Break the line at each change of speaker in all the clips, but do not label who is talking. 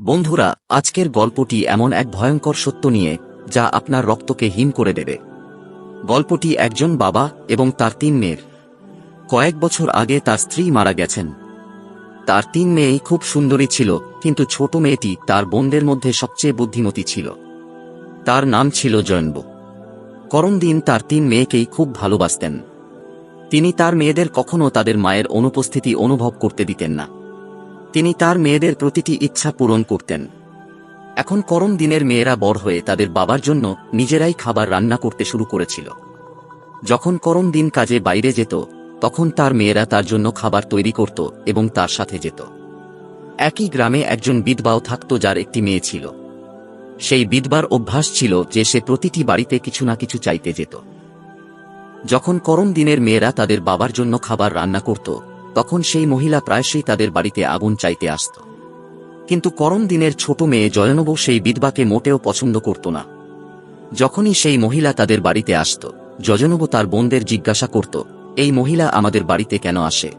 বন্ধুরা, আজকের গল্পটি এমন এক ভয়ঙ্কর সত্য নিয়ে, যা আপনার রক্তকে হিম করে দেবে। গল্পটি একজন বাবা এবং তার তিন মেয়ের। কয়েক বছর আগে তার স্ত্রী মারা গেছেন। তার তিন মেয়েই খুব সুন্দরী ছিল, কিন্তু ছোট মেয়েটি তার বোনদের মধ্যে সবচেয়ে বুদ্ধিমতী ছিল। তার নাম ছিল জয়নব। করমদিন তার তিন মেয়েকেই খুব ভালোবাসতেন। তিনি তার মেয়েদের কখনো তাদের মায়ের অনুপস্থিতি অনুভব করতে দিতেন না। তিনি তার মেয়েদের প্রতিটি ইচ্ছা পূরণ করতেন। এখন করম দিনের মেয়েরা বড় হয়ে তাদের বাবার জন্য নিজেরাই খাবার রান্না করতে শুরু করেছিল। যখন করম দিন কাজে বাইরে যেত, তখন তার মেয়েরা তার জন্য খাবার তৈরি করত এবং তার সাথে যেত। একই গ্রামে একজন বিধবাও থাকত যার একটি মেয়ে ছিল। সেই বিধবার অভ্যাস ছিল যে সে প্রতিটি বাড়িতে কিছু না কিছু চাইতে যেত। যখন করম দিনের মেয়েরা তাদের বাবার জন্য খাবার রান্না করত তখন সেই মহিলা প্রায়শই তাদের বাড়িতে আগুন চাইতে আসত। কিন্তু করম দিনের ছোট মেয়ে জয়নব সেই বিধবাকে মোটেও পছন্দ করত না। যখনই সেই মহিলা তাদের বাড়িতে আসত যজনব তার বোনদের জিজ্ঞাসা করত, এই মহিলা আমাদের বাড়িতে কেন আসে?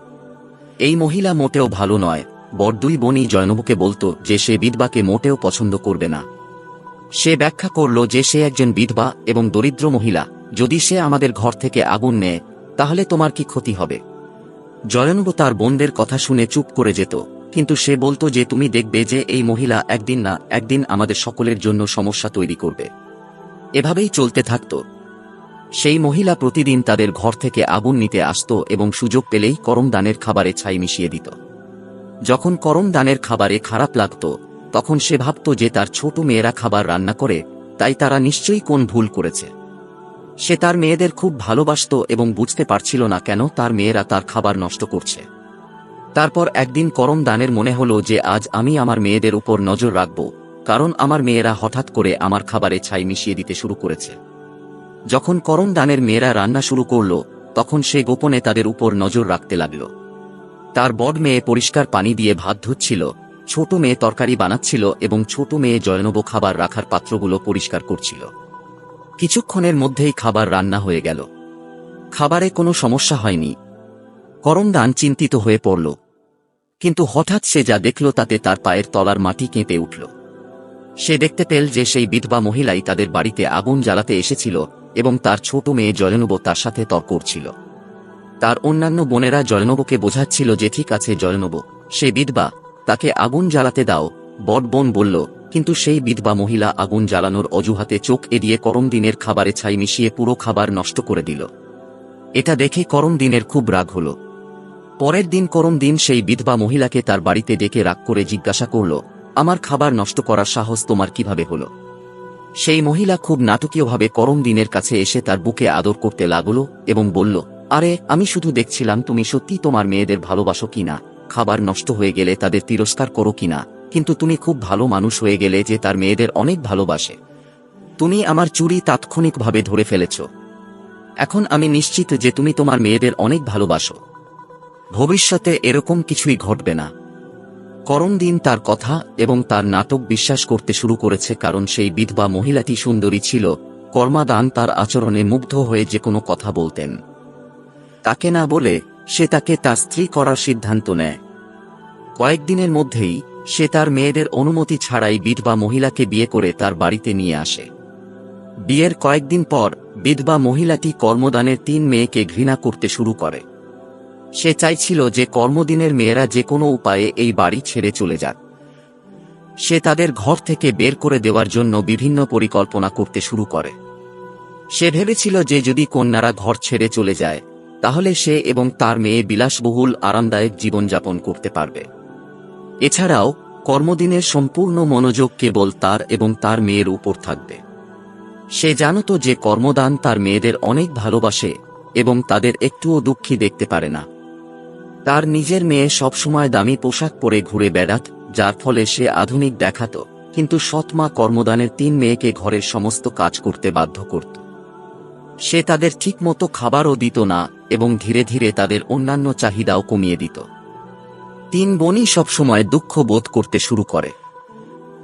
এই মহিলা মোটেও ভালো নয়, বর দুই বোনই জয়নবকে বলতো যে সে বিধবাকে মোটেও পছন্দ করবে না। সে ব্যাখ্যা করল যে সে একজন বিধবা এবং দরিদ্র মহিলা, যদি সে আমাদের ঘর থেকে আগুন নেয়, তাহলে তোমার কি ক্ষতি হবে? জয়নব তার বোনদের কথা শুনে চুপ করে যেত, কিন্তু সে বলতো যে তুমি দেখবে যে এই মহিলা একদিন না, একদিন আমাদের সকলের জন্য সমস্যা তৈরি করবে। এভাবেই চলতে থাকত। সেই মহিলা প্রতিদিন তাদের ঘর থেকে আগুন নিতে আসত এবং সুযোগ পেলেই করম দানের খাবারে ছাই মিশিয়ে দিত। যখন করম দানের খাবারে খারাপ লাগত, তখন সে ভাবত যে তার ছোট মেয়েরা খাবার রান্না করে, তাই তারা নিশ্চয়ই কোন ভুল করেছে। সে তার মেয়েদের খুব ভালোবাসত এবং বুঝতে পারছিল না কেন তার মেয়েরা তার খাবার নষ্ট করছে। তারপর একদিন করম দানের মনে হলো যে আজ আমি আমার মেয়েদের উপর নজর রাখব, কারণ আমার মেয়েরা হঠাৎ করে আমার খাবারে ছাই মিশিয়ে দিতে শুরু করেছে। যখন করম দানের মেয়েরা রান্না শুরু করল, তখন সে গোপনে তাদের উপর নজর রাখতে লাগল। তার বড় মেয়ে পরিষ্কার পানি দিয়ে ভাত ধুচ্ছিল, ছোট মেয়ে তরকারি বানাচ্ছিল এবং ছোট মেয়ে জয়নব খাবার রাখার পাত্রগুলো পরিষ্কার করছিল। কিছুক্ষণের মধ্যেই খাবার রান্না হয়ে গেল। খাবারে কোনো সমস্যা হয়নি। করমদান চিন্তিত হয়ে পড়ল। কিন্তু হঠাৎ সে যা দেখল তাতে তার পায়ের তলার মাটি কেঁপে উঠল। সে দেখতে পেল যে সেই বিধবা মহিলাই তাদের বাড়িতে আগুন জ্বালাতে এসেছিল এবং তার ছোট মেয়ে জয়নব তার সাথে তর্ক করছিল। তার অন্যান্য বোনেরা জয়নবকে বোঝাচ্ছিল যে, ঠিক আছে জয়নব, সে বিধবা, তাকে আগুন জ্বালাতে দাও বট বোন বলল। কিন্তু সেই বিধবা মহিলা আগুন জ্বালানোর অজুহাতে চোখ এড়িয়ে করম দিনের খাবারে ছাই মিশিয়ে পুরো খাবার নষ্ট করে দিল। এটা দেখে করম দিনের খুব রাগ হল। পরের দিন করম দিন সেই বিধবা মহিলাকে তার বাড়িতে ডেকে রাগ করে জিজ্ঞাসা করল, আমার খাবার নষ্ট করার সাহস তোমার কীভাবে হল? সেই মহিলা খুব নাটকীয়ভাবে করম দিনের কাছে এসে তার বুকে আদর করতে লাগল এবং বলল, আরে, আমি শুধু দেখছিলাম তুমি সত্যি তোমার মেয়েদের ভালোবাসো কিনা, খাবার নষ্ট হয়ে গেলে তাদের তিরস্কার করো কিনা। কিন্তু তুমি খুব ভালো মানুষ হয়ে গেলে যে তার মেয়েদের অনেক ভালোবাসে। তুমি আমার চুরি তাৎক্ষণিকভাবে ধরে ফেলেছ। এখন আমি নিশ্চিত যে তুমি তোমার মেয়েদের অনেক ভালোবাসো। ভবিষ্যতে এরকম কিছুই ঘটবে না। করণ দিন তার কথা এবং তার নাটক বিশ্বাস করতে শুরু করেছে কারণ সেই বিধবা মহিলাটি সুন্দরী ছিল, কর্মাদান তার আচরণে মুগ্ধ হয়ে যে কোনো কথা বলতেন। তাকে না বলে সে তাকে তার স্ত্রী করার সিদ্ধান্ত নেয়। কয়েকদিনের মধ্যেই সে তার মেয়েদের অনুমতি ছাড়াই বিধবা মহিলাকে বিয়ে করে তার বাড়িতে নিয়ে আসে। বিয়ের কয়েকদিন পর, বিধবা মহিলাটি কর্মদানের তিন মেয়েকে ঘৃণা করতে শুরু করে। সে চাইছিল যে কর্মদিনের মেয়েরা যে কোনো উপায়ে এই বাড়ি ছেড়ে চলে যাক। সে তাদের ঘর থেকে বের করে দেওয়ার জন্য বিভিন্ন পরিকল্পনা করতে শুরু করে। সে ভেবেছিল যে যদি কন্যারা ঘর ছেড়ে চলে যায়, তাহলে সে এবং তার মেয়ে বিলাসবহুল, আরামদায়ক জীবনযাপন করতে পারবে। এছাড়াও, কর্মদিনের সম্পূর্ণ মনোযোগ কেবল তার এবং তার মেয়ের উপর থাকবে। সে জানত যে কর্মদান তার মেয়েদের অনেক ভালোবাসে এবং তাদের একটুও দুঃখী দেখতে পারে না। তার নিজের মেয়ে সবসময় দামি পোশাক পরে ঘুরে বেড়াত, যার ফলে সে আধুনিক দেখাত, কিন্তু সৎমা কর্মদানের তিন মেয়েকে ঘরের সমস্ত কাজ করতে বাধ্য করত। সে তাদের ঠিকমতো খাবারও দিত না এবং ধীরে ধীরে তাদের অন্যান্য চাহিদাও কমিয়ে দিত। তিন বোনই সবসময় দুঃখ বোধ করতে শুরু করে।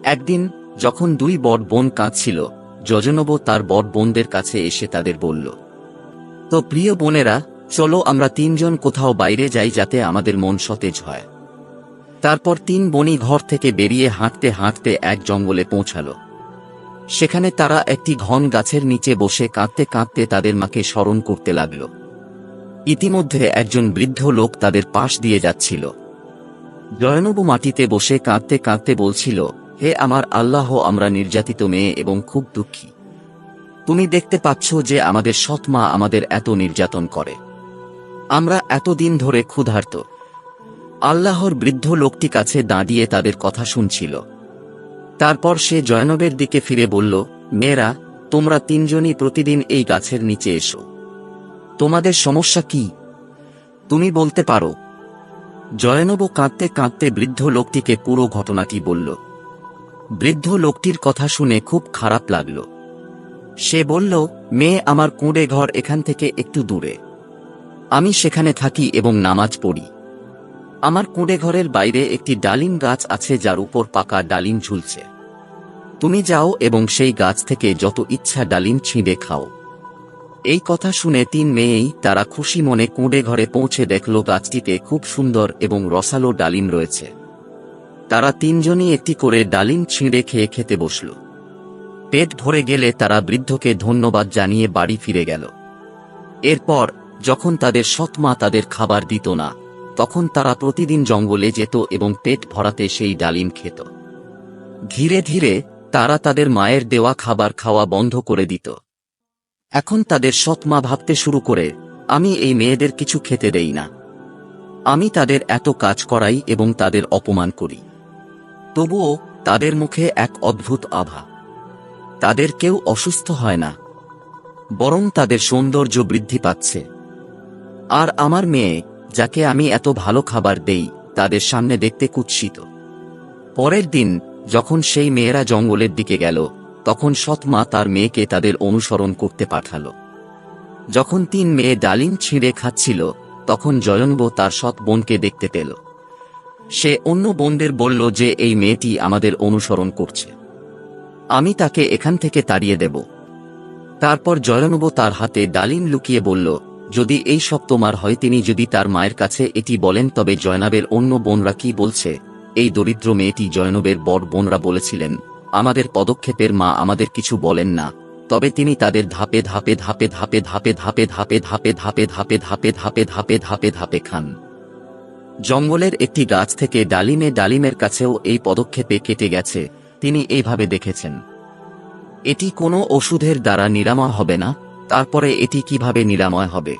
একদিন, যখন দুই বড় বোন কাঁদছিল, যজনব তার বড় বোনদের কাছে এসে তাদের বলল, তো প্রিয় বোনেরা, চলো আমরা তিনজন কোথাও বাইরে যাই যাতে আমাদের মন সতেজ হয়। তারপর তিন বনি ঘর থেকে বেরিয়ে হাঁটতে হাঁটতে এক জঙ্গলে পৌঁছালো। সেখানে তারা একটি ঘন গাছের নিচে বসে কাঁদতে কাঁদতে তাদের মাকে স্মরণ করতে লাগল। ইতিমধ্যে একজন বৃদ্ধ লোক তাদের পাশ দিয়ে যাচ্ছিল। জয়নবু মাটিতে বসে কাঁদতে কাঁদতে বলছিল, হে আমার আল্লাহ, আমরা নির্যাতিত মেয়ে এবং খুব দুঃখী। তুমি দেখতে পাচ্ছ যে আমাদের সৎমা আমাদের এত নির্যাতন করে। আমরা এতদিন ধরে ক্ষুধার্ত। আল্লাহর বৃদ্ধ লোকটি কাছে দাঁড়িয়ে তাদের কথা শুনছিল। তারপর সে জয়নবের দিকে ফিরে বলল, মেয়েরা, তোমরা তিনজনই প্রতিদিন এই গাছের নিচে এসো। তোমাদের সমস্যা কি? তুমি বলতে পারো জয়নব কাঁদতে কাঁদতে বৃদ্ধ লোকটিকে পুরো ঘটনাটি বলল। বৃদ্ধ লোকটির কথা শুনে খুব খারাপ লাগল। সে বলল, মেয়ে আমার কুঁড়ে ঘর এখান থেকে একটু দূরে। আমি সেখানে থাকি এবং নামাজ পড়ি। আমার কুঁড়ে ঘরের বাইরে একটি ডালিম গাছ আছে যার উপর পাকা ডালিম ঝুলছে। তুমি যাও এবং সেই গাছ থেকে যত ইচ্ছা ডালিম ছিঁড়ে খাও। এই কথা শুনে তিন মেয়েই তারা খুশি মনে কুঁড়ে ঘরে পৌঁছে দেখল গাছটিতে খুব সুন্দর এবং রসালো ডালিম রয়েছে। তারা তিনজনই একটি করে ডালিম ছিঁড়ে খেয়ে খেতে বসল। পেট ভরে গেলে তারা বৃদ্ধকে ধন্যবাদ জানিয়ে বাড়ি ফিরে গেল। এরপর, যখন তাদের সৎমা তাদের খাবার দিত না, তখন তারা প্রতিদিন জঙ্গলে যেত এবং পেট ভরাতে সেই ডালিম খেত। ধীরে ধীরে তারা তাদের মায়ের দেওয়া খাবার খাওয়া বন্ধ করে দিত। এখন তাদের সৎমা ভাবতে শুরু করে, আমি এই মেয়েদের কিছু খেতে দেই না। আমি তাদের এত কাজ করাই এবং তাদের অপমান করি। তবুও তাদের মুখে এক অদ্ভুত আভা। তাদের কেউ অসুস্থ হয় না। বরং তাদের সৌন্দর্য বৃদ্ধি পাচ্ছে। আর আমার মেয়ে, যাকে আমি এত ভালো খাবার দেই, তাদের সামনে দেখতে কুৎসিত। পরের দিন, যখন সেই মেয়েরা জঙ্গলের দিকে গেল তখন সৎমা তার মেয়েকে তাদের অনুসরণ করতে পাঠালো। যখন তিন মেয়ে ডালিম ছিঁড়ে খাচ্ছিল, তখন জয়নব তার সৎ বোনকে দেখতে পেল। সে অন্য বোনদের বলল যে, এই মেয়েটি আমাদের অনুসরণ করছে। আমি তাকে এখান থেকে তাড়িয়ে দেব। তারপর জয়নব তার হাতে ডালিম লুকিয়ে বলল, যদি এই সব তোমার হয়, তিনি যদি তার মায়ের কাছে এটি বলেন, তবে জয়নাবের অন্য বোনরা কি বলছে? এই দরিদ্র মেয়েটি জয়নবের বড় বোনরা বলেছিলেন আমাদের পদক্ষেপের মা আমাদের কিছু বলেন না তবে তিনি তাদের ধাপে ধাপে ধাপে ধাপে ধাপে ধাপে ধাপে ধাপে ধাপে ধাপে ধাপে ধাপে ধাপে ধাপে ধাপে খান জঙ্গলের একটি গাছ থেকে ডালিমে ডালিমের কাছেও এই পদক্ষেপে কেটে গেছে তিনি এইভাবে দেখেছেন এটি কোনো ওষুধের দ্বারা নিরাময় হবে না তারপরে এটি কীভাবে নিরাময় হবে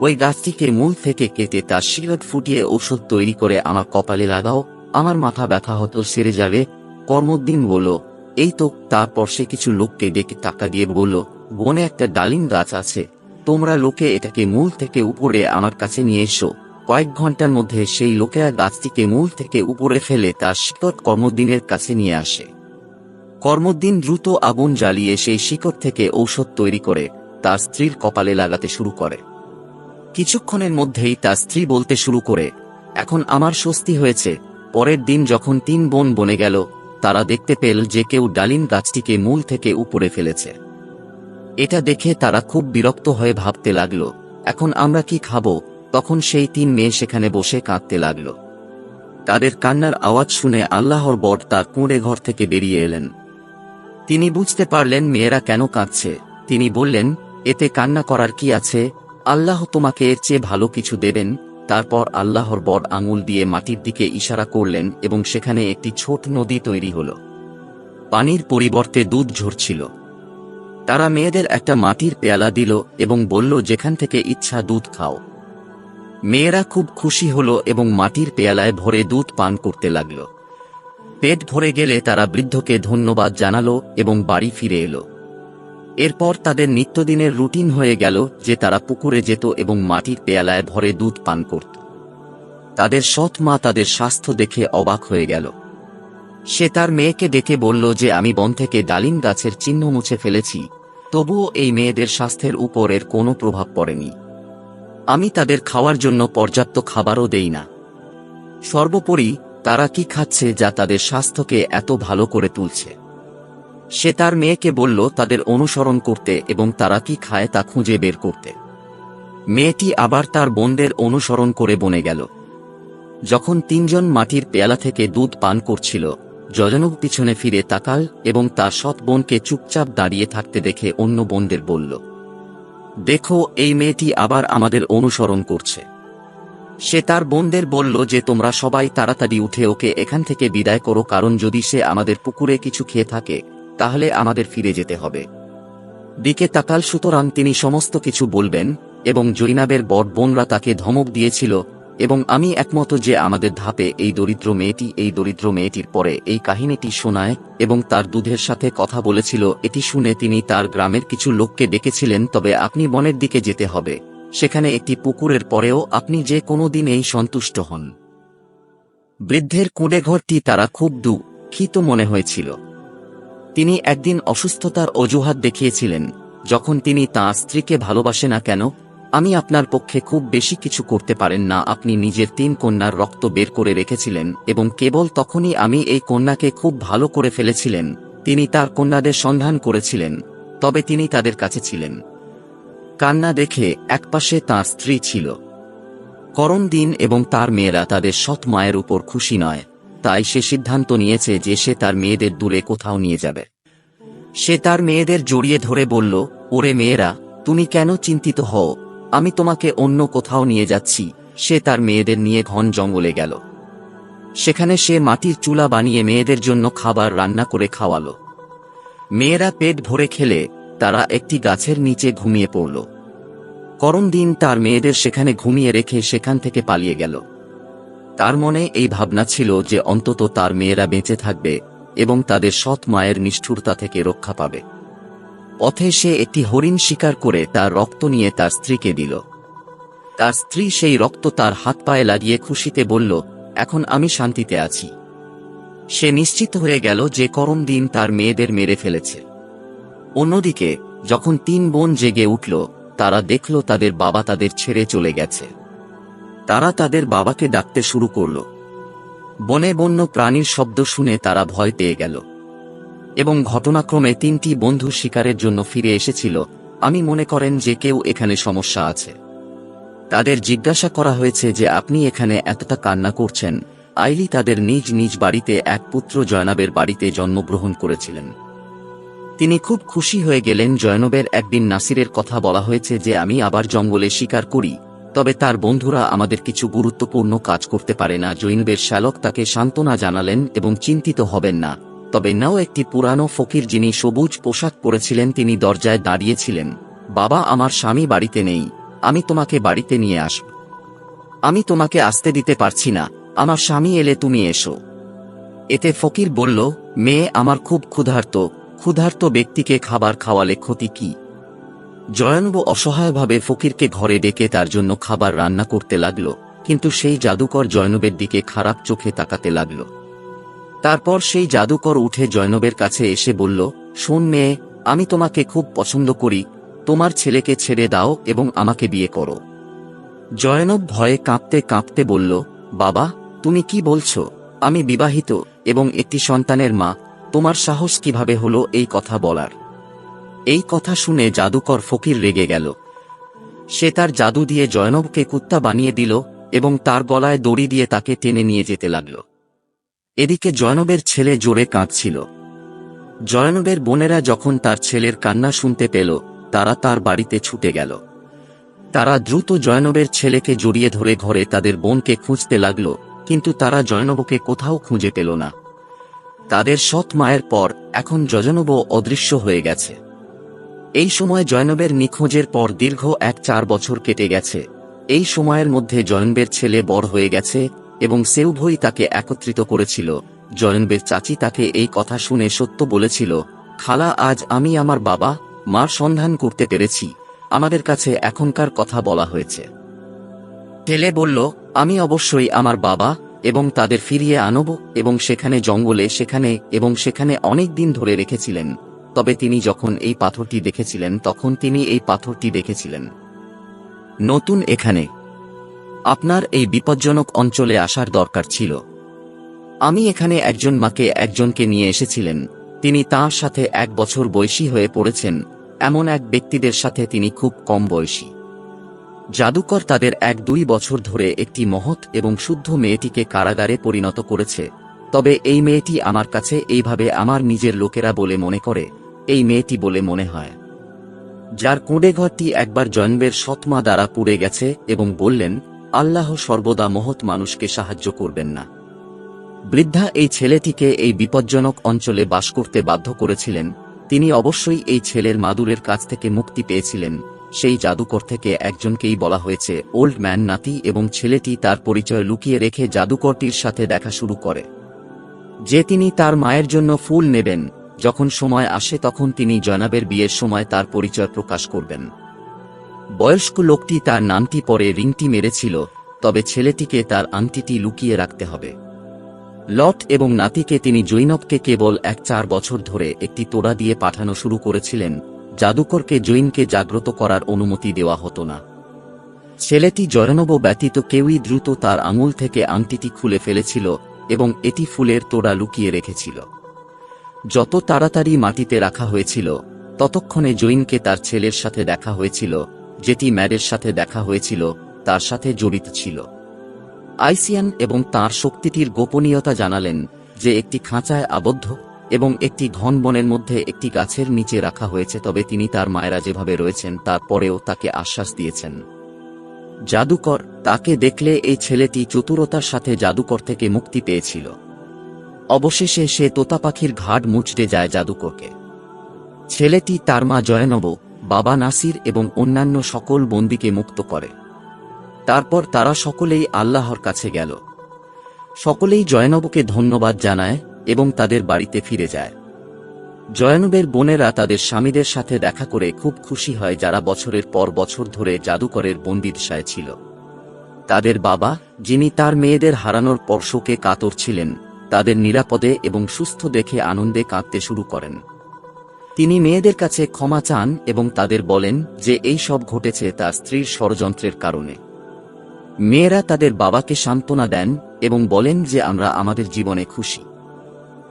ওই গাছটিকে মূল থেকে কেটে তার শিরত ফুটিয়ে ওষুধ তৈরি করে আমার কপালে লাগাও আমার মাথা ব্যথা হতো সেরে যাবে কর্মদিন বলল এই তো, তারপর সে কিছু লোককে ডেকে টাকা দিয়ে বলল, বনে একটা ডালিম গাছ আছে। তোমরা লোকে এটাকে মূল থেকে উপরে আমার কাছে নিয়ে এসো। কয়েক ঘণ্টার মধ্যে সেই লোকেরা গাছটিকে মূল থেকে উপরে ফেলে তার শিকট কর্মদিনের কাছে নিয়ে আসে। কর্মদিন দ্রুত আগুন জ্বালিয়ে সেই শিকড় থেকে ঔষধ তৈরি করে, তার স্ত্রীর কপালে লাগাতে শুরু করে। কিছুক্ষণের মধ্যেই তার স্ত্রী বলতে শুরু করে, এখন আমার স্বস্তি হয়েছে। পরের দিন যখন তিন বোন বনে গেল তারা দেখতে পেল যে কেউ ডালিম গাছটিকে মূল থেকে উপরে ফেলেছে। এটা দেখে তারা খুব বিরক্ত হয়ে ভাবতে লাগল, এখন আমরা কি খাব? তখন সেই তিন মেয়ে সেখানে বসে কাঁদতে লাগল। তাদের কান্নার আওয়াজ শুনে আল্লাহর বট তার কুঁড়ে ঘর থেকে বেরিয়ে এলেন। তিনি বুঝতে পারলেন মেয়েরা কেন কাঁদছে। তিনি বললেন, এতে কান্না করার কি আছে? আল্লাহ তোমাকে এর চেয়ে ভালো কিছু দেবেন তারপর আল্লাহর বড় আঙুল দিয়ে মাটির দিকে ইশারা করলেন এবং সেখানে একটি ছোট নদী তৈরি হল। পানির পরিবর্তে দুধ ঝরছিল। তারা মেয়েদের একটা মাটির পেয়ালা দিল এবং বলল, যেখান থেকে ইচ্ছা দুধ খাও। মেয়েরা খুব খুশি হল এবং মাটির পেয়ালায় ভরে দুধ পান করতে লাগল। পেট ভরে গেলে তারা বৃদ্ধকে ধন্যবাদ জানালো এবং বাড়ি ফিরে এলো। এরপর তাদের নিত্যদিনের রুটিন হয়ে গেল যে তারা পুকুরে যেত এবং মাটির পেয়ালায় ভরে দুধ পান করত। তাদের সৎ মা তাদের স্বাস্থ্য দেখে অবাক হয়ে গেল। সে তার মেয়েকে ডেকে বলল যে, আমি বন থেকে ডালিম গাছের চিহ্ন মুছে ফেলেছি, তবুও এই মেয়েদের স্বাস্থ্যের উপর এর কোনো প্রভাব পড়েনি। আমি তাদের খাওয়ার জন্য পর্যাপ্ত খাবারও দেই না। সর্বোপরি তারা কি খাচ্ছে যা তাদের স্বাস্থ্যকে এত ভালো করে তুলছে? সে তার মেয়েকে বলল, তাদের অনুসরণ করতে এবং তারা কি খায় তা খুঁজে বের করতে। মেয়েটি আবার তার বোনদের অনুসরণ করে বনে গেল। যখন তিনজন মাটির পেয়ালা থেকে দুধ পান করছিল জয়নব পিছনে ফিরে তাকাল এবং তার সৎ বোনকে চুপচাপ দাঁড়িয়ে থাকতে দেখে অন্য বোনদের বলল, দেখো, এই মেয়েটি আবার আমাদের অনুসরণ করছে। সে তার বোনদের বলল যে, তোমরা সবাই তাড়াতাড়ি উঠে ওকে এখান থেকে বিদায় করো, কারণ যদি সে আমাদের পুকুরে কিছু খেয়ে থাকে তাহলে আমাদের ফিরে যেতে হবে। দিকে তাকাল সুতরাং তিনি সমস্ত কিছু বলবেন, এবং জৈনাবের বড় বোনরা তাকে ধমক দিয়েছিল, এবং আমি একমত যে আমাদের ধাপে এই দরিদ্র মেয়েটি এই দরিদ্র মেয়েটির পরে এই কাহিনীটি শোনায়, এবং তার দুধের সাথে কথা বলেছিল, এটি শুনে তিনি তার গ্রামের কিছু লোককে ডেকেছিলেন, তবে আপনি বনের দিকে যেতে হবে। সেখানে একটি পুকুরের পরেও আপনি যে কোনো দিনেই সন্তুষ্ট হন। বৃদ্ধের কুঁড়ে ঘরটি তারা খুব দুঃখিত মনে হয়েছিল। তিনি একদিন অসুস্থতার অজুহাত দেখিয়েছিলেন, যখন তিনি তাঁর স্ত্রীকে ভালোবাসে না কেন, আমি আপনার পক্ষে খুব বেশি কিছু করতে পারেন না, আপনি নিজের তিন কন্যার রক্ত বের করে রেখেছিলেন এবং কেবল তখনই আমি এই কন্যাকে খুব ভালো করে ফেলেছিলেন, তিনি তার কন্যাদের সন্ধান করেছিলেন, তবে তিনি তাদের কাছে ছিলেন। কান্না দেখে একপাশে তার স্ত্রী ছিল। করণ দিন এবং তার মেয়েরা তাদের সৎ মায়ের উপর খুশি নয়। তাই সে সিদ্ধান্ত নিয়েছে যে সে তার মেয়েদের দূরে কোথাও নিয়ে যাবে। সে তার মেয়েদের জড়িয়ে ধরে বলল, ওরে মেয়েরা, তুমি কেন চিন্তিত হও? আমি তোমাকে অন্য কোথাও নিয়ে যাচ্ছি। সে তার মেয়েদের নিয়ে ঘন জঙ্গলে গেল। সেখানে সে মাটির চুলা বানিয়ে মেয়েদের জন্য খাবার রান্না করে খাওয়ালো। মেয়েরা পেট ভরে খেলে, তারা একটি গাছের নিচে ঘুমিয়ে পড়ল। করণ দিন তার মেয়েদের সেখানে ঘুমিয়ে রেখে সেখান থেকে পালিয়ে গেল। তার মনে এই ভাবনা ছিল যে অন্তত তার মেয়েরা বেঁচে থাকবে এবং তাদের সৎ মায়ের নিষ্ঠুরতা থেকে রক্ষা পাবে। পথে সে একটি হরিণ শিকার করে তার রক্ত নিয়ে তার স্ত্রীকে দিল। তার স্ত্রী সেই রক্ত তার হাত পায়ে লাগিয়ে খুশিতে বলল, এখন আমি শান্তিতে আছি। সে নিশ্চিত হয়ে গেল যে করম দিন তার মেয়েদের মেরে ফেলেছে। অন্যদিকে, যখন তিন বোন জেগে উঠল, তারা দেখল তাদের বাবা তাদের ছেড়ে চলে গেছে। তারা তাদের বাবাকে ডাকতে শুরু করল। বনে বন্য প্রাণীর শব্দ শুনে তারা ভয় পেয়ে গেল। এবং ঘটনাক্রমে তিনটি বন্ধু শিকারের জন্য ফিরে এসেছিল। আমি মনে করেন যে কেউ এখানে সমস্যা আছে। তাদের জিজ্ঞাসা করা হয়েছে যে আপনি এখানে এতটা কান্না করছেন। আইলি তাদের নিজ নিজ বাড়িতে এক পুত্র জয়নাবের বাড়িতে জন্মগ্রহণ করেছিলেন। তিনি খুব খুশি হয়ে গেলেন। জয়নবের একদিন নাসিরের কথা বলা হয়েছে যে আমি আবার জঙ্গলে শিকার করি। তবে তার বন্ধুরা আমাদের কিছু গুরুত্বপূর্ণ কাজ করতে পারে না। জৈনবের শ্যালক তাকে সান্ত্বনা জানালেন এবং চিন্তিত হবেন না। তবে নাও একটি পুরানো ফকির যিনি সবুজ পোশাক পরেছিলেন তিনি দরজায় দাঁড়িয়েছিলেন। বাবা, আমার স্বামী বাড়িতে নেই। আমি তোমাকে বাড়িতে নিয়ে আসব আমি তোমাকে আসতে দিতে পারছি না। আমার স্বামী এলে তুমি এসো। এতে ফকির বলল, মেয়ে, আমার খুব ক্ষুধার্ত। ক্ষুধার্ত ব্যক্তিকে খাবার খাওয়ালে ক্ষতি কি? জয়নব অসহায়ভাবে ফকিরকে ঘরে ডেকে তার জন্য খাবার রান্না করতে লাগল, কিন্তু সেই জাদুকর জয়নবের দিকে খারাপ চোখে তাকাতে লাগল। তারপর সেই জাদুকর উঠে জয়নবের কাছে এসে বলল, শোন মেয়ে, আমি তোমাকে খুব পছন্দ করি, তোমার ছেলেকে ছেড়ে দাও এবং আমাকে বিয়ে করো। জয়নব ভয়ে কাঁপতে কাঁপতে বলল, বাবা, তুমি কি বলছো? আমি বিবাহিত এবং একটি সন্তানের মা, তোমার সাহস কীভাবে হলো এই কথা বলার? এই কথা শুনে জাদুকর ফকির রেগে গেল। সে তার জাদু দিয়ে জয়নবকে কুত্তা বানিয়ে দিল এবং তার গলায় দড়ি দিয়ে তাকে টেনে নিয়ে যেতে লাগল। এদিকে জয়নবের ছেলে জোরে কাঁদছিল। জয়নবের বোনেরা যখন তার ছেলের কান্না শুনতে পেল, তারা তার বাড়িতে ছুটে গেল। তারা দ্রুত জয়নবের ছেলেকে জড়িয়ে ধরে ঘরে তাদের বোনকে খুঁজতে লাগল, কিন্তু তারা জয়নবকে কোথাও খুঁজে পেল না। তাদের সৎ মায়ের পর এখন যজনব অদৃশ্য হয়ে গেছে। এই সময় জয়নবের নিখোঁজের পর দীর্ঘ এক চার বছর কেটে গেছে। এই সময়ের মধ্যে জয়নবের ছেলে বড় হয়ে গেছে এবং সেউভই তাকে একত্রিত করেছিল। জয়নবের চাচি তাকে এই কথা শুনে সত্য বলেছিল, খালা, আজ আমি আমার বাবা, মার সন্ধান করতে পেরেছি। আমাদের কাছে এখনকার কথা বলা হয়েছে। ছেলে বলল, আমি অবশ্যই আমার বাবা এবং তাদের ফিরিয়ে আনব এবং সেখানে জঙ্গলে, সেখানে এবং সেখানে অনেক দিন ধরে রেখেছিলেন। তবে তিনি যখন এই পাথরটি দেখেছিলেন, তখন তিনি এই পাথরটি দেখেছিলেন। নতুন এখানে। আপনার এই বিপজ্জনক অঞ্চলে আসার দরকার ছিল। আমি এখানে একজন মাকে একজনকে নিয়ে এসেছিলেন। তিনি তার সাথে এক বছর বয়সী হয়ে পড়েছেন। এমন এক ব্যক্তিদের সাথে তিনি খুব কম বয়সী। জাদুকর তাদের এক দুই বছর ধরে একটি মহৎ এবং শুদ্ধ মেয়েটিকে কারাগারে পরিণত করেছে। তবে এই মেয়েটি আমার কাছে এইভাবে আমার নিজের লোকেরা বলে মনে করে। এই মেয়েটি বলে মনে হয়। যার কোঁড়ে ঘরটি একবার জন্মের সৎমা দ্বারা পুড়ে গেছে এবং বললেন, আল্লাহ সর্বদা মহৎ মানুষকে সাহায্য করবেন না। বৃদ্ধা এই ছেলেটিকে এই বিপজ্জনক অঞ্চলে বাস করতে বাধ্য করেছিলেন। তিনি অবশ্যই এই ছেলের মাদুরের কাছ থেকে মুক্তি পেয়েছিলেন। সেই জাদুকর থেকে একজনকেই বলা হয়েছে, ওল্ড ম্যান নাতি এবং ছেলেটি তার পরিচয় লুকিয়ে রেখে জাদুকরটির সাথে দেখা শুরু করে। যে তিনি তার মায়ের জন্য ফুল নেবেন যখন সময় আসে তখন তিনি জনাবের বিয়ের সময় তার পরিচয় প্রকাশ করবেন। বয়স্ক লোকটি তার নামটি পরে রিংটি মেরেছিল, তবে ছেলেটিকে তার আংটিটি লুকিয়ে রাখতে হবে। লট এবং নাতিকে তিনি জৈনবকে কেবল এক চার বছর ধরে একটি তোড়া দিয়ে পাঠানো শুরু করেছিলেন, জাদুকরকে জৈনকে জাগ্রত করার অনুমতি দেওয়া হতো না। ছেলেটি জয়নব ব্যতীত কেউই দ্রুত তার আঙুল থেকে আংটিটি খুলে ফেলেছিল এবং এটি ফুলের তোড়া লুকিয়ে রেখেছিল। যত তাড়াতাড়ি মাটিতে রাখা হয়েছিল, ততক্ষণে জৈনকে তার ছেলের সাথে দেখা হয়েছিল, যেটি ম্যাডের সাথে দেখা হয়েছিল, তার সাথে জড়িত ছিল। আইসিয়ান এবং তার শক্তিটির গোপনীয়তা জানালেন যে একটি খাঁচায় আবদ্ধ এবং একটি ঘন বনের মধ্যে একটি গাছের নিচে রাখা হয়েছে, তবে তিনি তার মায়েরা যেভাবে রয়েছেন তারপরেও তাকে আশ্বাস দিয়েছেন। জাদুকর তাকে দেখলে এই ছেলেটি চতুরতার সাথে জাদুকর থেকে মুক্তি পেয়েছিল। অবশেষে সে তোতা পাখির ঘাট মুচড়ে যায় জাদুকরকে। ছেলেটি তার মা জয়নব, বাবা নাসির এবং অন্যান্য সকল বন্দীকে মুক্ত করে। তারপর তারা সকলেই আল্লাহর কাছে গেল। সকলেই জয়নবকে ধন্যবাদ জানায় এবং তাদের বাড়িতে ফিরে যায়। জয়নবের বোনেরা তাদের স্বামীদের সাথে দেখা করে খুব খুশি হয় যারা বছরের পর বছর ধরে জাদুকরের বন্দিদশায় ছিল। তাদের বাবা, যিনি তার মেয়েদের হারানোর পর শোকে কাতর ছিলেন তাদের নিরাপদে এবং সুস্থ দেখে আনন্দে কাঁদতে শুরু করেন। তিনি মেয়েদের কাছে ক্ষমা চান এবং তাদের বলেন যে এই সব ঘটেছে তার স্ত্রীর ষড়যন্ত্রের কারণে। মেয়েরা তাদের বাবাকে সান্ত্বনা দেন এবং বলেন যে আমরা আমাদের জীবনে খুশি।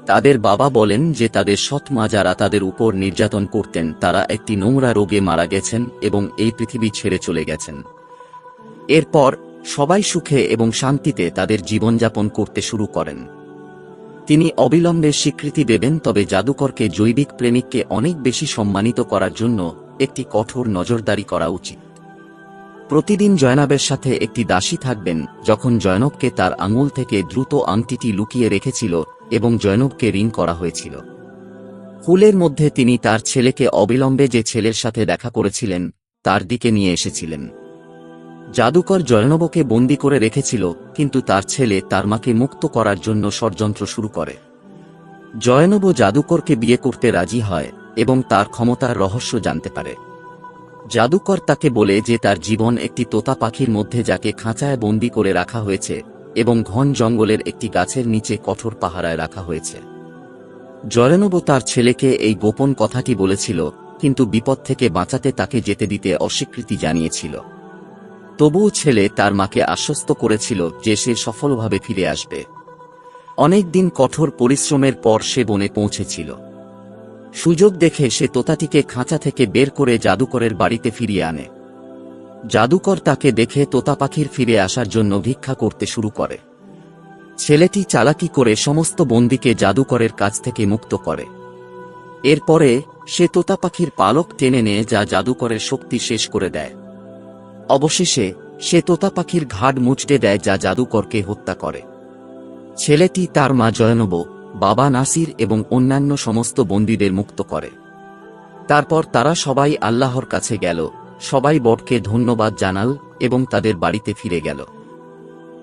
তাদের বাবা বলেন যে তাদের সৎ মা যারা তাদের উপর নির্যাতন করতেন, তারা একটি নোংরা রোগে মারা গেছেন এবং এই পৃথিবী ছেড়ে চলে গেছেন। এরপর সবাই সুখে এবং শান্তিতে তাদের জীবনযাপন করতে শুরু করেন। তিনি অবিলম্বে স্বীকৃতি দেবেন, তবে জাদুকরকে জৈবিক প্রেমিককে অনেক বেশি সম্মানিত করার জন্য একটি কঠোর নজরদারি করা উচিত। প্রতিদিন জয়নাবের সাথে একটি দাসী থাকবেন, যখন জয়নবকে তার আঙুল থেকে দ্রুত আংটিটি লুকিয়ে রেখেছিল এবং জয়নবকে ঋণ করা হয়েছিল। ফুলের মধ্যে তিনি তার ছেলেকে অবিলম্বে যে ছেলের সাথে দেখা করেছিলেন, তার দিকে নিয়ে এসেছিলেন। জাদুকর জয়নবকে বন্দি করে রেখেছিল, কিন্তু তার ছেলে তার মাকে মুক্ত করার জন্য ষড়যন্ত্র শুরু করে। জয়নব জাদুকরকে বিয়ে করতে রাজি হয় এবং তার ক্ষমতার রহস্য জানতে পারে। জাদুকর তাকে বলে যে তার জীবন একটি তোতা পাখির মধ্যে যাকে খাঁচায় বন্দি করে রাখা হয়েছে এবং ঘন জঙ্গলের একটি গাছের নিচে কঠোর পাহারায় রাখা হয়েছে। জয়নব তার ছেলেকে এই গোপন কথাটি বলেছিল, কিন্তু বিপদ থেকে বাঁচাতে তাকে যেতে দিতে অস্বীকৃতি জানিয়েছিল। তবুও ছেলে তার মাকে আশ্বস্ত করেছিল যে সে সফলভাবে ফিরে আসবে। অনেক দিন কঠোর পরিশ্রমের পর সে বনে পৌঁছেছিল। সুযোগ দেখে সে তোতাটিকে খাঁচা থেকে বের করে জাদুকরের বাড়িতে ফিরিয়ে আনে। জাদুকর তাকে দেখে তোতা পাখির ফিরে আসার জন্য ভিক্ষা করতে শুরু করে। ছেলেটি চালাকি করে সমস্ত বন্দিকে জাদুকরের কাছ থেকে মুক্ত করে। এরপরে সে তোতা পাখির পালক টেনে নেয় যা জাদুকরের শক্তি শেষ করে দেয়। অবশেষে সে তোতা পাখির ঘাট মুচড়ে দেয় যা জাদুকরকে হত্যা করে। ছেলেটি তার মা জয়নব, বাবা নাসির এবং অন্যান্য সমস্ত বন্দীদের মুক্ত করে। তারপর তারা সবাই আল্লাহর কাছে গেল, সবাই বটকে ধন্যবাদ জানাল এবং তাদের বাড়িতে ফিরে গেল।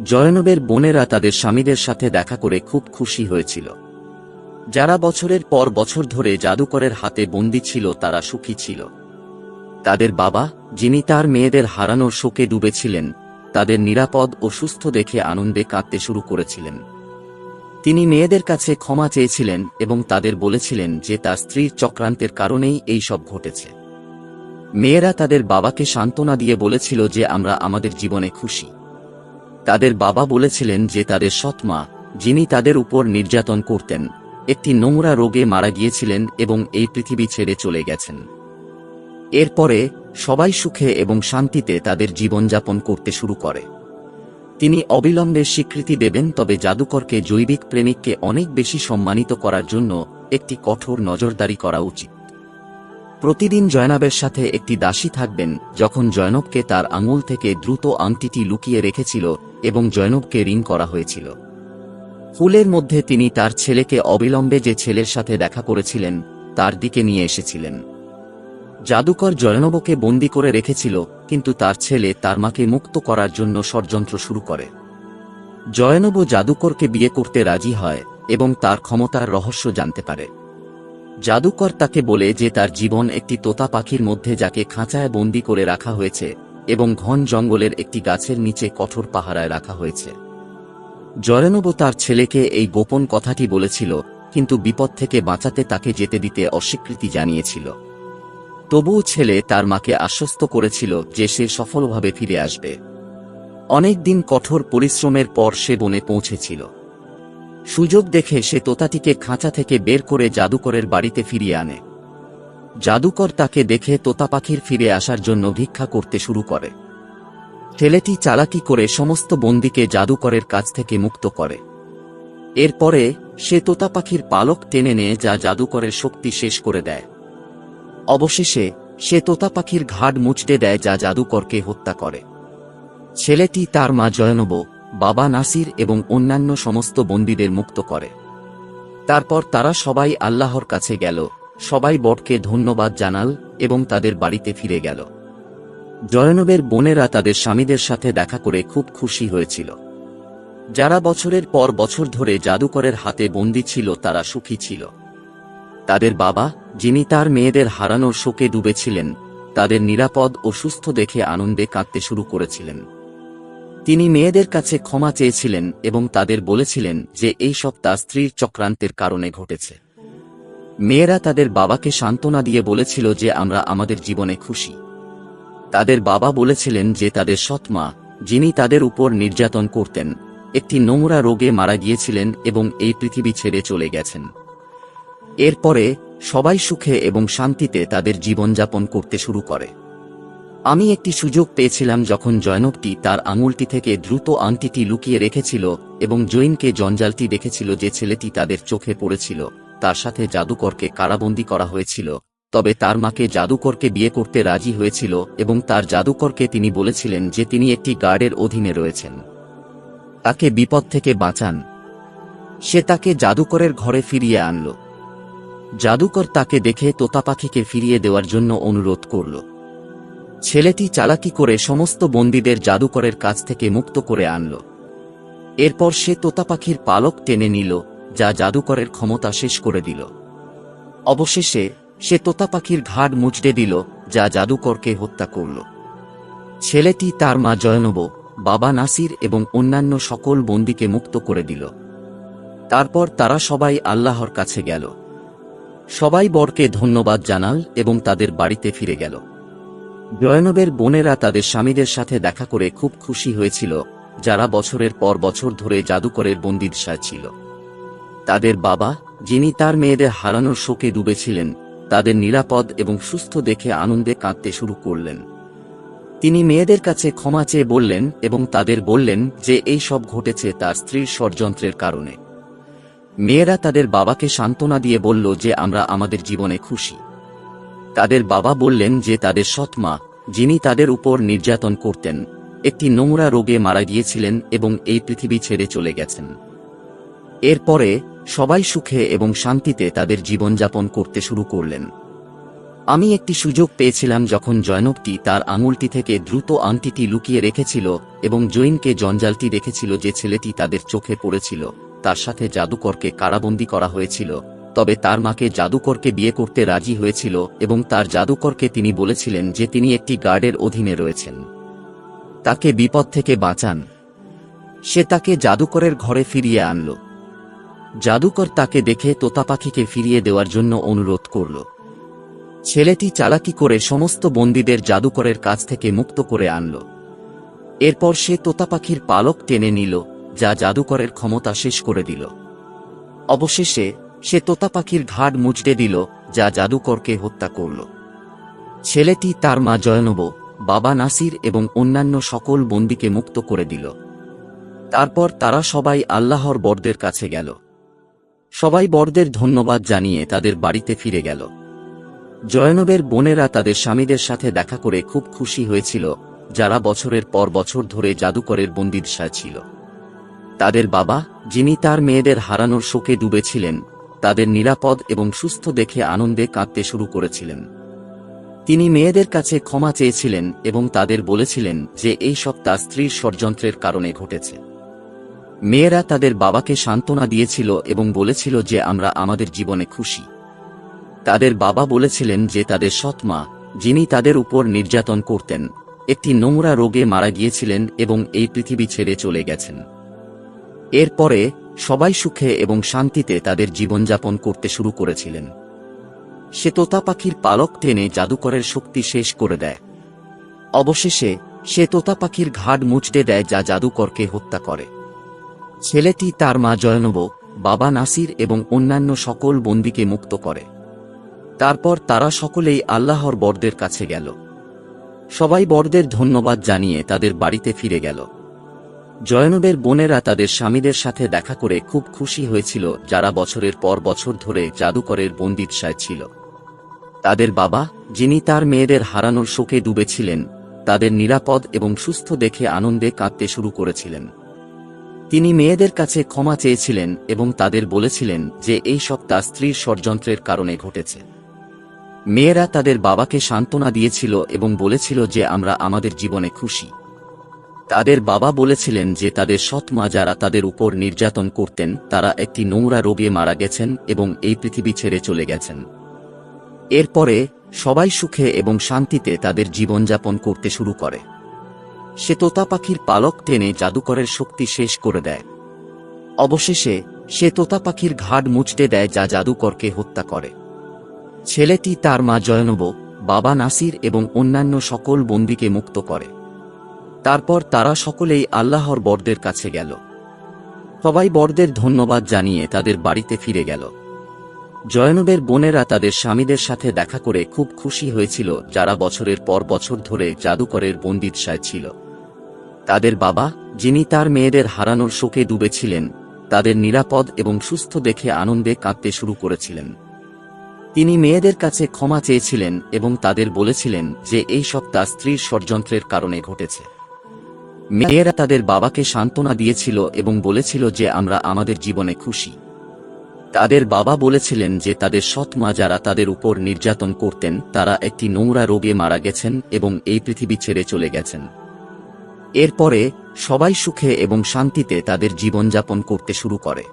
জয়নবের বোনেরা তাদের স্বামীদের সাথে দেখা করে খুব খুশি হয়েছিল। যারা বছরের পর বছর ধরে জাদুকরের হাতে বন্দী ছিল তারা সুখী ছিল। তাদের বাবা, যিনি তার মেয়েদের হারানোর শোকে ডুবেছিলেন, তাদের নিরাপদ ও সুস্থ দেখে আনন্দে কাঁদতে শুরু করেছিলেন। তিনি মেয়েদের কাছে ক্ষমা চেয়েছিলেন এবং তাদের বলেছিলেন যে তার স্ত্রীর চক্রান্তের কারণেই এই সব ঘটেছে। মেয়েরা তাদের বাবাকে সান্ত্বনা দিয়ে বলেছিল যে আমরা আমাদের জীবনে খুশি। তাদের বাবা বলেছিলেন যে তাদের সৎমা যিনি তাদের উপর নির্যাতন করতেন, একটি নোংরা রোগে মারা গিয়েছিলেন এবং এই পৃথিবী ছেড়ে চলে গেছেন। এরপরে সবাই সুখে এবং শান্তিতে তাদের জীবনযাপন করতে শুরু করে। তিনি অবিলম্বে স্বীকৃতি দেবেন, তবে জাদুকরকে জৈবিক প্রেমিককে অনেক বেশি সম্মানিত করার জন্য একটি কঠোর নজরদারি করা উচিত। প্রতিদিন জয়নাবের সাথে একটি দাসী থাকবেন, যখন জয়নবকে তার আঙুল থেকে দ্রুত আংটিটি লুকিয়ে রেখেছিল এবং জয়নবকে রিং করা হয়েছিল। ফুলের মধ্যে তিনি তার ছেলেকে অবিলম্বে যে ছেলের সাথে দেখা করেছিলেন, তার দিকে নিয়ে এসেছিলেন। জাদুকর জয়নবকে বন্দি করে রেখেছিল, কিন্তু তার ছেলে তার মাকে মুক্ত করার জন্য ষড়যন্ত্র শুরু করে। জয়নব জাদুকরকে বিয়ে করতে রাজি হয়, এবং তার ক্ষমতার রহস্য জানতে পারে। জাদুকর তাকে বলে যে তার জীবন একটি তোতা পাখির মধ্যে যাকে খাঁচায় বন্দি করে রাখা হয়েছে, এবং ঘন জঙ্গলের একটি গাছের নিচে কঠোর পাহারায় রাখা হয়েছে। জয়নব তার ছেলেকে এই গোপন কথাটি বলেছিল, কিন্তু বিপদ থেকে বাঁচাতে তাকে যেতে দিতে অস্বীকৃতি জানিয়েছিল। তবুও ছেলে তার মাকে আশ্বস্ত করেছিল যে সে সফলভাবে ফিরে আসবে। অনেক দিন কঠোর পরিশ্রমের পর সে বনে পৌঁছেছিল। সুযোগ দেখে সে তোতাটিকে খাঁচা থেকে বের করে জাদুকরের বাড়িতে ফিরিয়ে আনে। জাদুকর তাকে দেখে তোতা পাখির ফিরে আসার জন্য ভিক্ষা করতে শুরু করে। ছেলেটি চালাকি করে সমস্ত বন্দিকে জাদুকরের কাছ থেকে মুক্ত করে। এরপরে সে তোতা পাখির পালক টেনে নেয় যা জাদুকরের শক্তি শেষ করে দেয়। অবশেষে, সে তোতা পাখির ঘাট মুচড়ে দেয় যা জাদুকরকে হত্যা করে। ছেলেটি তার মা জয়নব, বাবা নাসির এবং অন্যান্য সমস্ত বন্দীদের মুক্ত করে। তারপর তারা সবাই আল্লাহর কাছে গেল, সবাই বটকে ধন্যবাদ জানাল এবং তাদের বাড়িতে ফিরে গেল। জয়নবের বোনেরা তাদের স্বামীদের সাথে দেখা করে খুব খুশি হয়েছিল। যারা বছরের পর বছর ধরে জাদুকরের হাতে বন্দী ছিল, তারা সুখী ছিল। তাদের বাবা, যিনি তার মেয়েদের হারানোর শোকে ডুবেছিলেন, তাদের নিরাপদ ও সুস্থ দেখে আনন্দে কাঁদতে শুরু করেছিলেন। তিনি মেয়েদের কাছে ক্ষমা চেয়েছিলেন এবং তাদের বলেছিলেন যে এই সব তার স্ত্রীর চক্রান্তের কারণে ঘটেছে। মেয়েরা তাদের বাবাকে সান্ত্বনা দিয়ে বলেছিল যে আমরা আমাদের জীবনে খুশি। তাদের বাবা বলেছিলেন যে তাদের সৎমা যিনি তাদের উপর নির্যাতন করতেন, একটি নোংরা রোগে মারা গিয়েছিলেন এবং এই পৃথিবী ছেড়ে চলে গেছেন। এরপরে, সবাই সুখে এবং শান্তিতে তাদের জীবনযাপন করতে শুরু করে। আমি একটি সুযোগ পেয়েছিলাম যখন জয়নবটি তার আঙুলটি থেকে দ্রুত আংটিটি লুকিয়ে রেখেছিল এবং জৈনকে জঞ্জালটি দেখেছিল যে ছেলেটি তাদের চোখে পড়েছিল, তার সাথে জাদুকরকে কারাবন্দী করা হয়েছিল। তবে তার মাকে জাদুকরকে বিয়ে করতে রাজি হয়েছিল এবং তার জাদুকরকে তিনি বলেছিলেন যে তিনি একটি গার্ডের অধীনে রয়েছেন। তাকে বিপদ থেকে বাঁচান। সে তাকে জাদুকরের ঘরে ফিরিয়ে আনল। জাদুকর তাকে দেখে তোতা পাখিকে ফিরিয়ে দেওয়ার জন্য অনুরোধ করল। ছেলেটি চালাকি করে সমস্ত বন্দীদের জাদুকরের কাছ থেকে মুক্ত করে আনল। এরপর সে তোতা পাখির পালক টেনে নিল, যা জাদুকরের ক্ষমতা শেষ করে দিল। অবশেষে সে তোতা পাখির ঘাড় মুচড়ে দিল, যা জাদুকরকে হত্যা করল। ছেলেটি তার মা জয়নব, বাবা নাসির এবং অন্যান্য সকল বন্দীকে মুক্ত করে দিল। তারপর তারা সবাই আল্লাহর কাছে গেল। সবাই বরকে ধন্যবাদ জানাল এবং তাদের বাড়িতে ফিরে গেল। জয়নবের বোনেরা তাদের স্বামীদের সাথে দেখা করে খুব খুশি হয়েছিল, যারা বছরের পর বছর ধরে জাদুকরের বন্দিদশায় ছিল। তাদের বাবা, যিনি তার মেয়েদের হারানোর শোকে ডুবেছিলেন, তাদের নিরাপদ এবং সুস্থ দেখে আনন্দে কাঁদতে শুরু করলেন। তিনি মেয়েদের কাছে ক্ষমা চেয়ে বললেন এবং তাদের বললেন যে, এই সব ঘটেছে তার স্ত্রীর ষড়যন্ত্রের কারণে। মেয়েরা তাদের বাবাকে সান্ত্বনা দিয়ে বলল যে আমরা আমাদের জীবনে খুশি। তাদের বাবা বললেন যে তাদের সৎমা যিনি তাদের উপর নির্যাতন করতেন, একটি নোংরা রোগে মারা গিয়েছিলেন এবং এই পৃথিবী ছেড়ে চলে গেছেন। এরপরে সবাই সুখে এবং শান্তিতে তাদের জীবনযাপন করতে শুরু করলেন। আমি একটি সুযোগ পেয়েছিলাম যখন জয়নবটি তার আঙুলটি থেকে দ্রুত আংটিটি লুকিয়ে রেখেছিল এবং জৈনকে জঞ্জালটি রেখেছিল যে ছেলেটি তাদের চোখে পড়েছিল। তার সাথে জাদুকরকে কারাবন্দী করা হয়েছিল, তবে তার মাকে জাদুকরকে বিয়ে করতে রাজি হয়েছিল এবং তার জাদুকরকে তিনি বলেছিলেন যে তিনি একটি গার্ডের অধীনে রয়েছেন। তাকে বিপদ থেকে বাঁচান। সে তাকে জাদুকরের ঘরে ফিরিয়ে আনল। জাদুকর তাকে দেখে তোতা পাখিকে ফিরিয়ে দেওয়ার জন্য অনুরোধ করল। ছেলেটি চালাকি করে সমস্ত বন্দীদের জাদুকরের কাছ থেকে মুক্ত করে আনল। এরপর সে তোতা পাখির পালক টেনে নিল। যা জাদুকরের ক্ষমতা শেষ করে দিল। অবশেষে সে তোতা পাখির ঘাড় মুচড়ে দিল, যা জাদুকরকে হত্যা করল। ছেলেটি তার মা জয়নব, বাবা নাসির এবং অন্যান্য সকল বন্দীকে মুক্ত করে দিল। তারপর তারা সবাই আল্লাহর বরদের কাছে গেল। সবাই বরদের ধন্যবাদ জানিয়ে তাদের বাড়িতে ফিরে গেল। জয়নবের বোনেরা তাদের স্বামীদের সাথে দেখা করে খুব খুশি হয়েছিল, যারা বছরের পর বছর ধরে জাদুকরের বন্দিদশায় ছিল। তাদের বাবা, যিনি তার মেয়েদের হারানোর শোকে ডুবেছিলেন, তাদের নিরাপদ এবং সুস্থ দেখে আনন্দে কাঁদতে শুরু করেছিলেন। তিনি মেয়েদের কাছে ক্ষমা চেয়েছিলেন এবং তাদের বলেছিলেন যে এই সব তার স্ত্রীর ষড়যন্ত্রের কারণে ঘটেছে। মেয়েরা তাদের বাবাকে সান্ত্বনা দিয়েছিল এবং বলেছিল যে আমরা আমাদের জীবনে খুশি। তাদের বাবা বলেছিলেন যে তাদের সৎমা যিনি তাদের উপর নির্যাতন করতেন, একটি নোংরা রোগে মারা গিয়েছিলেন এবং এই পৃথিবী ছেড়ে চলে গেছেন। এরপরে সবাই সুখে এবং শান্তিতে তাদের জীবনযাপন করতে শুরু করেছিলেন। সে তোতা পাখির পালক টেনে জাদুকরের শক্তি শেষ করে দেয়। অবশেষে সে তোতা পাখির ঘাড় মুচড়ে দেয় যা জাদুকরকে হত্যা করে। ছেলেটি তার মা জয়নব, বাবা নাসির এবং অন্যান্য সকল বন্দীকে মুক্ত করে। তারপর তারা সকলেই আল্লাহর বরদের কাছে গেল। সবাই বরদের ধন্যবাদ জানিয়ে তাদের বাড়িতে ফিরে গেল। জয়নবের বোনেরা তাদের স্বামীদের সাথে দেখা করে খুব খুশি হয়েছিল, যারা বছরের পর বছর ধরে জাদুকরের বন্দিৎসায় ছিল। তাদের বাবা, যিনি তার মেয়েদের হারানোর শোকে ডুবেছিলেন, তাদের নিরাপদ এবং সুস্থ দেখে আনন্দে কাঁদতে শুরু করেছিলেন। তিনি মেয়েদের কাছে ক্ষমা চেয়েছিলেন এবং তাদের বলেছিলেন যে এই সব তার স্ত্রীর ষড়যন্ত্রের কারণে ঘটেছে। মেয়েরা তাদের বাবাকে সান্ত্বনা দিয়েছিল এবং বলেছিল যে আমরা আমাদের জীবনে খুশি। তাদের বাবা বলেছিলেন যে তাদের সৎ মা যারা তাদের উপর নির্যাতন করতেন, তারা একটি নোংরা রোগে মারা গেছেন এবং এই পৃথিবী ছেড়ে চলে গেছেন। এরপরে, সবাই সুখে এবং শান্তিতে তাদের জীবনযাপন করতে শুরু করে। সে তোতা পাখির পালক টেনে জাদুকরের শক্তি শেষ করে দেয়। অবশেষে, সে তোতা পাখির ঘাট মুচড়ে দেয় যা জাদুকরকে হত্যা করে। ছেলেটি তার মা জয়নব, বাবা নাসির এবং অন্যান্য সকল বন্দীকে মুক্ত করে। তারপর তারা সকলেই আল্লাহর বরদের কাছে গেল। সবাই বরদের ধন্যবাদ জানিয়ে তাদের বাড়িতে ফিরে গেল। জয়নবের বোনেরা তাদের স্বামীদের সাথে দেখা করে খুব খুশি হয়েছিল, যারা বছরের পর বছর ধরে জাদুকরের বন্দিদশায় ছিল। তাদের বাবা, যিনি তার মেয়েদের হারানোর শোকে ডুবেছিলেন, তাদের নিরাপদ এবং সুস্থ দেখে আনন্দে কাঁদতে শুরু করেছিলেন। তিনি মেয়েদের কাছে ক্ষমা চেয়েছিলেন এবং তাদের বলেছিলেন যে, এই সব তার স্ত্রীর ষড়যন্ত্রের কারণে ঘটেছে। মেয়েরা তাদের বাবাকে সান্ত্বনা দিয়েছিল এবং বলেছিল যে আমরা আমাদের জীবনে খুশি। তাদের বাবা বলেছিলেন যে তাদের সৎ মা যারা তাদের উপর নির্যাতন করতেন, তারা একটি নোংরা রোগে মারা গেছেন এবং এই পৃথিবী ছেড়ে চলে গেছেন। এরপরে সবাই সুখে এবং শান্তিতে তাদের জীবনযাপন করতে শুরু করে।